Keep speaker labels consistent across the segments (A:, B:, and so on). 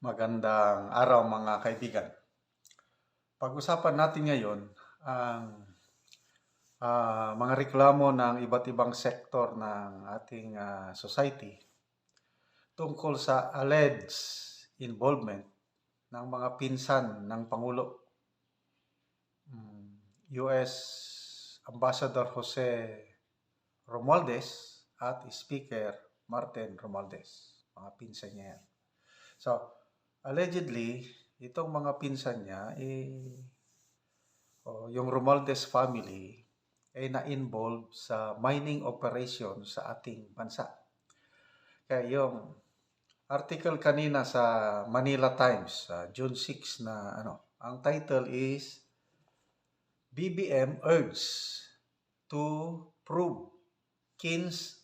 A: Magandang araw mga kaibigan. Pag-usapan natin ngayon ang ah, mga reklamo ng iba't ibang sektor ng ating ah, society tungkol sa alleged involvement ng mga pinsan ng Pangulo. Mm, US Ambassador Jose Romualdez at Speaker Martin Romualdez. Mga pinsan niya yan. So, allegedly, itong mga pinsan niya, eh, o yung Romualdez family, ay na-involve sa mining operation sa ating bansa. Kaya yung article kanina sa Manila Times, sa June 6 na ano, ang title is BBM urges to prove Kins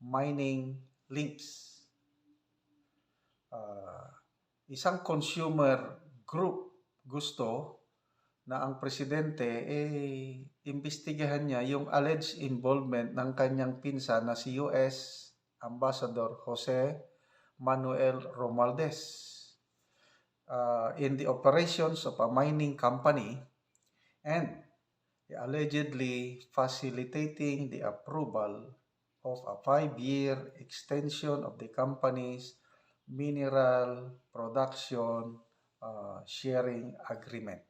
A: mining links. Ah, isang consumer group gusto na ang presidente eh imbestigahan niya yung alleged involvement ng kanyang pinsan na si US Ambassador Jose Manuel Romualdez uh, in the operations of a mining company and allegedly facilitating the approval of a five-year extension of the company's mineral production uh, sharing agreement.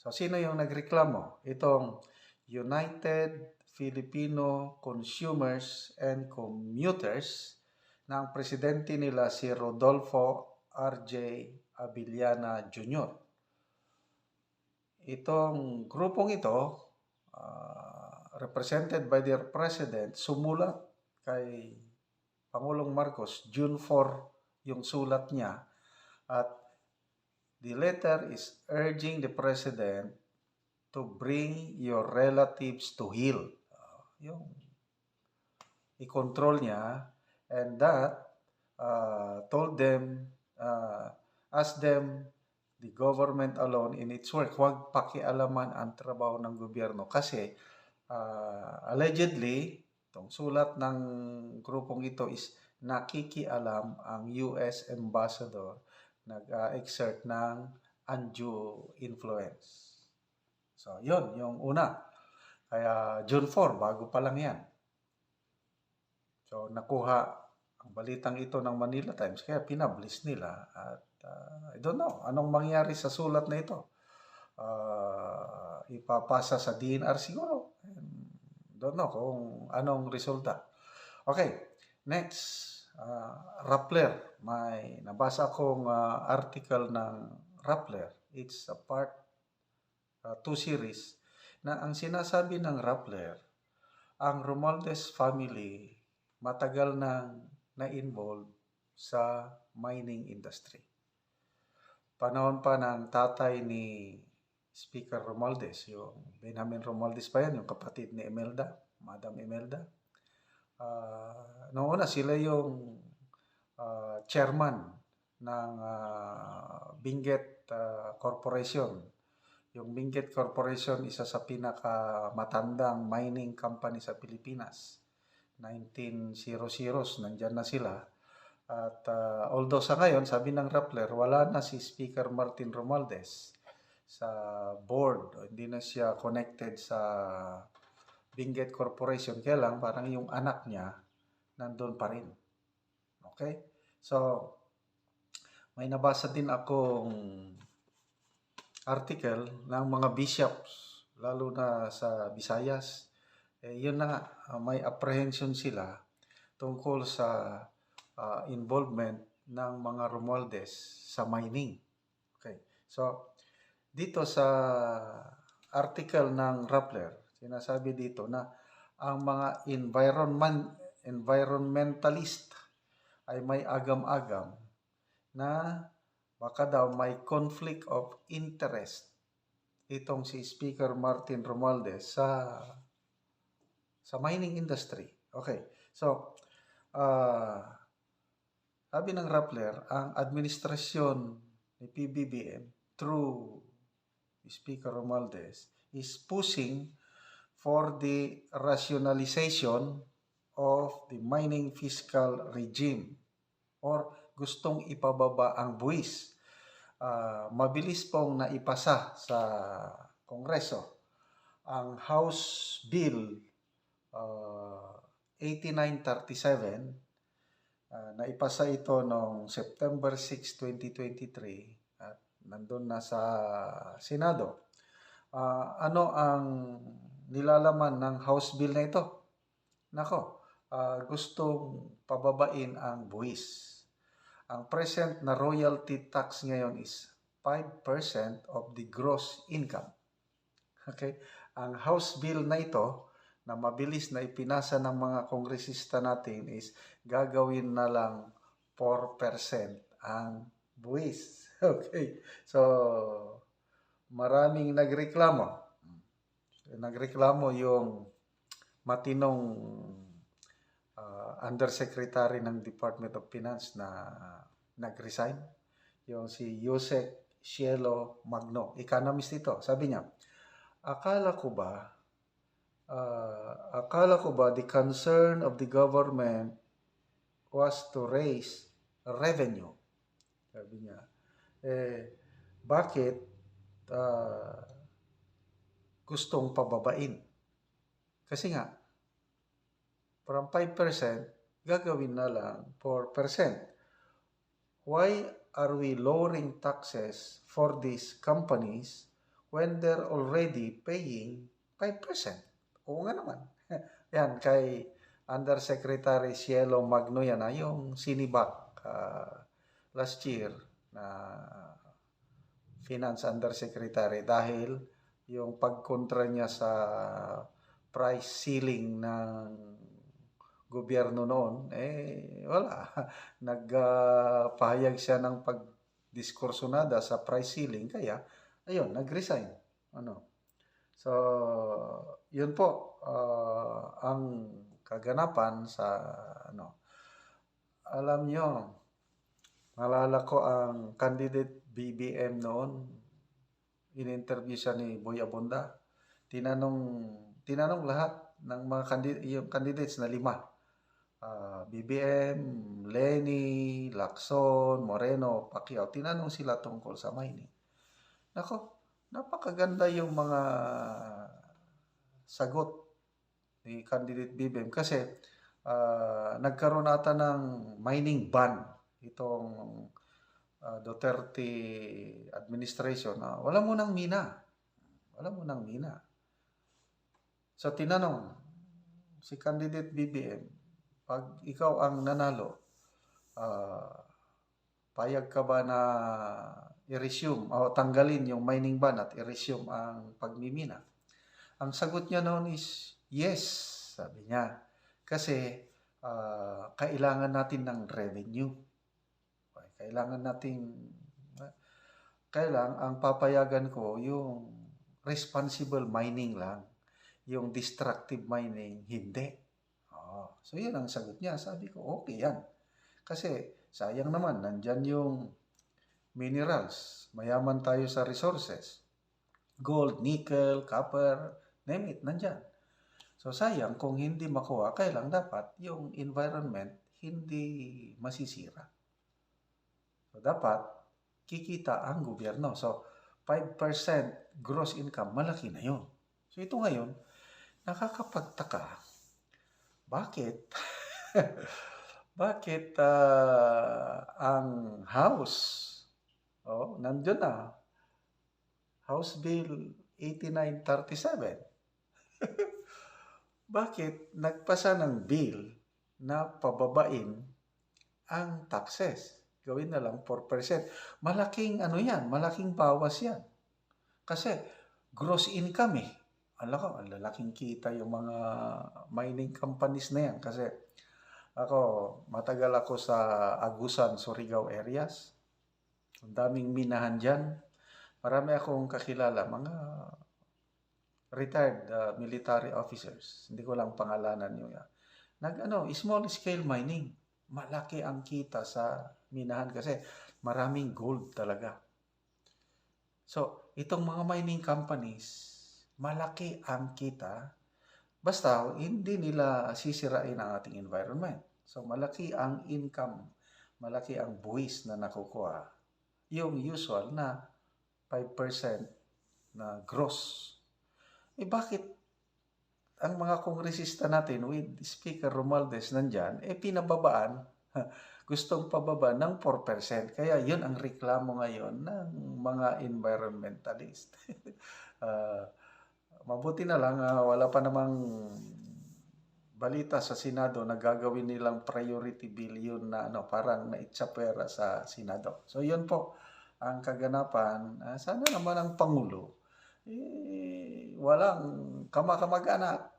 A: So, sino yung nagreklamo? Itong United Filipino Consumers and Commuters na ang presidente nila si Rodolfo R.J. Abiliana Jr. Itong grupong ito, uh, represented by their president, sumulat kay Pangulong Marcos, June 4 yung sulat niya at the letter is urging the president to bring your relatives to heal. Uh, yung i-control niya and that uh, told them, uh, ask them the government alone in its work. Huwag pakialaman ang trabaho ng gobyerno kasi uh, allegedly, itong sulat ng grupong ito is nakikialam ang US Ambassador nag-exert ng undue influence. So, yon yung una. Kaya June 4, bago pa lang yan. So, nakuha ang balitang ito ng Manila Times, kaya pinablis nila at uh, I don't know, anong mangyari sa sulat na ito? Uh, ipapasa sa DNR siguro. Don't know kung anong resulta. Okay, next. Uh, Rappler, may nabasa akong uh, article ng Rappler. It's a part 2 uh, series na ang sinasabi ng Rappler, ang Romualdez family matagal nang na-involve sa mining industry panahon pa ng tatay ni Speaker Romualdez, yung Benjamin Romualdez pa yan, yung kapatid ni Imelda, Madam Imelda. Uh, noong una, sila yung uh, chairman ng uh, Benguet uh, Corporation. Yung Benguet Corporation, isa sa pinakamatandang mining company sa Pilipinas. 1900s, nandyan na sila. At uh, although sa ngayon, sabi ng Rappler, wala na si Speaker Martin Romualdez sa board. Hindi na siya connected sa Benguet Corporation. Kaya lang, parang yung anak niya, nandun pa rin. Okay? So, may nabasa din akong article ng mga bishops, lalo na sa Visayas. Eh, yun na nga, may apprehension sila tungkol sa uh, involvement ng mga Romualdez sa mining. Okay. So, dito sa article ng Rappler, sinasabi dito na ang mga environment environmentalist ay may agam-agam na baka daw may conflict of interest itong si Speaker Martin Romualdez sa sa mining industry. Okay. So, uh, sabi ng Rappler, ang administrasyon ni PBBM through Speaker Romualdez is pushing for the rationalization of the mining fiscal regime. Or gustong ipababa ang buwis. Ah, mabilis pong naipasa sa Kongreso ang House Bill ah, 8937 ah, naipasa ito noong September 6, 2023 at nandun na sa Senado. Ah, ano ang nilalaman ng House Bill na ito? Nako, ah, gustong pababain ang buwis. Ang present na royalty tax ngayon is 5% of the gross income. Okay? Ang House Bill na ito, na mabilis na ipinasa ng mga kongresista natin is gagawin na lang 4% ang buwis. Okay. So, maraming nagreklamo. Nagreklamo yung matinong uh, undersecretary ng Department of Finance na nag-resign. Yung si Yusek Cielo Magno. Economist ito. Sabi niya, akala ko ba, uh, akala ko ba the concern of the government was to raise revenue? Sabi niya, eh, bakit uh, gustong pababain? Kasi nga, from 5%, gagawin na lang 4%. Why are we lowering taxes for these companies when they're already paying 5%? Oo nga naman. yan, kay Undersecretary Cielo Magno ah, yung sinibak uh, last year na Finance Undersecretary dahil yung pagkontra niya sa price ceiling ng gobyerno noon, eh wala. Nagpahayag uh, siya ng pagdiskurso nada sa price ceiling, kaya ayun, nag-resign. Ano? So, yun po uh, ang kaganapan sa ano. Alam nyo, Nalala ko ang candidate BBM noon, in-interview siya ni Boy Abunda. Tinanong, tinanong lahat ng mga candidate, yung candidates na lima. Uh, BBM, Lenny, Lacson, Moreno, Pacquiao. Tinanong sila tungkol sa mining. Nako, napakaganda yung mga sagot ni candidate BBM kasi uh, nagkaroon ata ng mining ban itong uh, Duterte administration na wala mo nang mina. Wala mo nang mina. So tinanong si candidate BBM, pag ikaw ang nanalo, uh, payag ka ba na i-resume o tanggalin yung mining ban at i-resume ang pagmimina? Ang sagot niya noon is yes, sabi niya. Kasi uh, kailangan natin ng revenue. Kailangan nating kailang ang papayagan ko yung responsible mining lang. Yung destructive mining, hindi. Oh, so yan ang sagot niya. Sabi ko, okay yan. Kasi sayang naman, nandyan yung minerals. Mayaman tayo sa resources. Gold, nickel, copper, name it, nandyan. So sayang kung hindi makuha, kailang dapat yung environment hindi masisira. So, dapat kikita ang gobyerno. So, 5% gross income, malaki na yun. So, ito ngayon, nakakapagtaka. Bakit? bakit uh, ang House, oh, nandiyon na, House Bill 8937, bakit nagpasa ng bill na pababain ang taxes? Gawin na lang 4%. Malaking ano yan, malaking bawas yan. Kasi gross income eh. Alam ko, lalaking kita yung mga mining companies na yan. Kasi ako, matagal ako sa Agusan, Surigao areas. Ang daming minahan dyan. Marami akong kakilala, mga retired uh, military officers. Hindi ko lang pangalanan yun. Nag ano, small scale mining. Malaki ang kita sa minahan kasi maraming gold talaga. So, itong mga mining companies, malaki ang kita. Basta, hindi nila sisirain ang ating environment. So, malaki ang income malaki ang buwis na nakukuha. Yung usual na 5% na gross. Eh bakit ang mga kongresista natin with Speaker Romualdez nandyan, eh pinababaan, gustong pababa ng 4%. Kaya yun ang reklamo ngayon ng mga environmentalist. Ah, mabuti na lang, ah, wala pa namang balita sa Senado na gagawin nilang priority bill yun na ano, parang naitsapera sa Senado. So yun po ang kaganapan. Ah, sana naman ang Pangulo, eh, walang kamakamag-anak.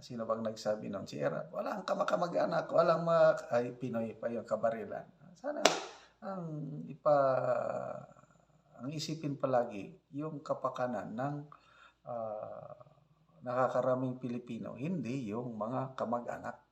A: Sino bang nagsabi nun? Si Era. Walang kamakamag-anak. Walang mga, ay Pinoy pa yung kabarilan. Sana ang ipa ang isipin palagi yung kapakanan ng ah, nakakaraming Pilipino, hindi yung mga kamag-anak.